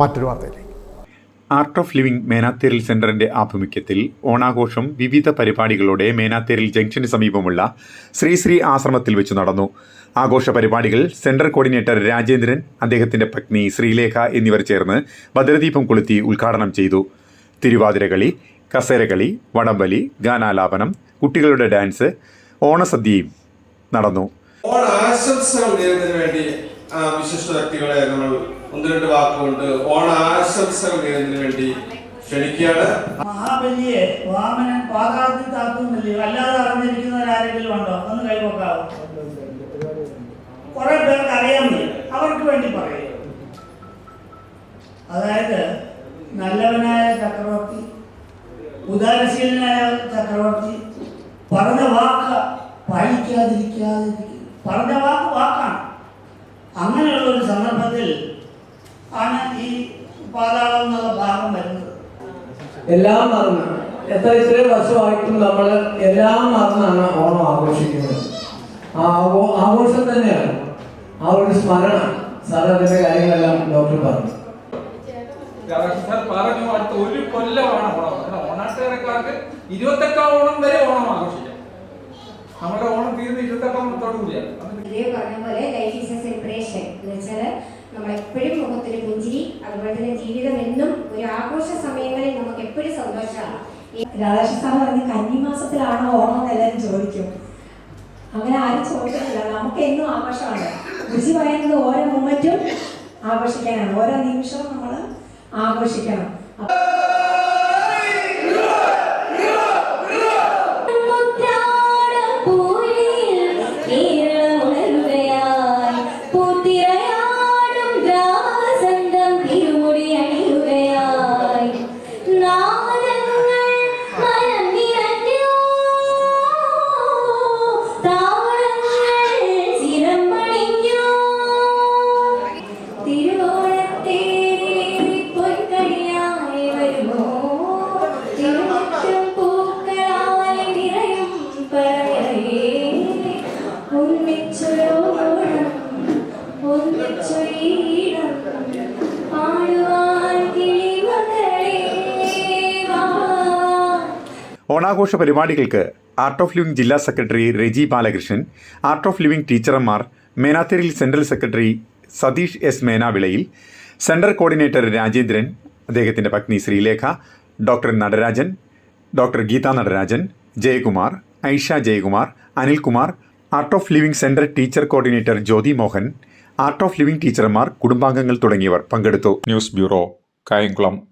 മറ്റൊരു വാർത്തയിലേക്ക്. Art of living മേനാത്തേരിൽ സെന്ററിന്റെ ആഭിമുഖ്യത്തിൽ ഓണാഘോഷം വിവിധ പരിപാടികളോടെ മേനാത്തേരിൽ ജംഗ്ഷന് സമീപമുള്ള ശ്രീ ശ്രീ ആശ്രമത്തിൽ വെച്ച് നടന്നു. ആഘോഷ പരിപാടികൾ സെന്റർ കോർഡിനേറ്റർ രാജേന്ദ്രൻ അദ്ദേഹത്തിന്റെ പത്നി ശ്രീലേഖ എന്നിവർ ചേർന്ന് ഭദ്രദീപം കൊളുത്തി ഉദ്ഘാടനം ചെയ്തു. തിരുവാതിരകളി കസേരകളി വടംവലി ഗാനാലാപനം കുട്ടികളുടെ ഡാൻസ് ഓണസദ്യയും നടന്നു. ഓണാശംസകൾ നേരുന്നതിന് വേണ്ടി വിശിഷ്ട വ്യക്തികളെ നമ്മൾ ഒന്ന് രണ്ട് വാക്കുകൊണ്ട് ഓണ ആശംസകൾ നേരുന്നതിന് വേണ്ടി ക്ഷണിക്കുകയാണ്. മഹാബലിയെ വാമനൻ പാതാളത്തിൽ താക്കുന്നില്ലയോ അല്ലാതെ അറിഞ്ഞിരിക്കുന്നവരാരെങ്കിലും ഉണ്ടോ? ഒന്ന് കൈവക്കാവോ കുറെ പേർക്ക് വയ്യ. അവർക്ക് വേണ്ടി പറയുക അതായത് നല്ലവനായ ചക്രവർത്തി ഉദാരശീലനായ ചക്രവർത്തി പറഞ്ഞ വാക്ക് പാലിക്കാതിരിക്കാതിരിക്കും പറഞ്ഞ വാക്ക് വാക്കാണ് അങ്ങനെയുള്ള ഒരു സന്ദർഭത്തിൽ ആണ് ഈ പാതാളം എന്നുള്ള ഭാഗം വരുന്നത്. എല്ലാം മറന്ന്. എത്ര ഇത്രയും വർഷമായിട്ടും നമ്മൾ എല്ലാം മറന്നാണ് ഓണം ആഘോഷിക്കുന്നത്. ആ ആഘോ- ആഘോഷം തന്നെയാണ്. ആ ഒരു സ്മരണ. സാർ അതിന്റെ കാര്യങ്ങളെല്ലാം ഡോക്ടർ പറഞ്ഞു. സാർ പറഞ്ഞു അടുത്ത ഒരു കൊല്ലമാണ് ഓണം. കാരണം ഓണാട്ടുകാരക്കാർക്ക് ഇരുപത്തെട്ടാം ഓണം വരെ ഓണം ആഘോഷിക്കാം. നമ്മുടെ ഓണം തീർന്ന് ഇരുപത്തെട്ടാം കൂടിയാണ്. പറഞ്ഞ പോലെ സന്തോഷമാണ് രാധാകൃഷ്ണൻ സാർ പറഞ്ഞ കന്നിമാസത്തിലാണോ ഓണം എന്ന് എല്ലാവരും ചോദിക്കും. അങ്ങനെ ആരും ചോദിക്കുന്നില്ല. നമുക്ക് എന്നും ആഘോഷമാണ്. രുചി പറയുന്നത് ഓരോ മൂമെന്റും ആഘോഷിക്കാനാണ്. ഓരോ നിമിഷവും നമ്മൾ ആഘോഷിക്കണം. തിരുവോണത്തേരി ഓണാഘോഷ പരിപാടികൾക്ക് ആർട്ട് ഓഫ് ലിവിംഗ് ജില്ലാ secretary Reji Balakrishnan art of living ടീച്ചർമാർ മേനാത്തേരിൽ സെൻട്രൽ സെക്രട്ടറി സതീഷ് എസ് മേനാവിളയിൽ സെൻട്രൽ കോർഡിനേറ്റർ രാജേന്ദ്രൻ അദ്ദേഹത്തിന്റെ പത്നി Sreelekha doctor Natarajan doctor Geetha Natarajan Jayakumar Aisha Jayakumar Anilkumar art of living centre teacher coordinator Jyothi Mohan art of living ടീച്ചർമാർ കുടുംബാംഗങ്ങൾ തുടങ്ങിയവർ പങ്കെടുത്തു. News bureau Kayamkulam.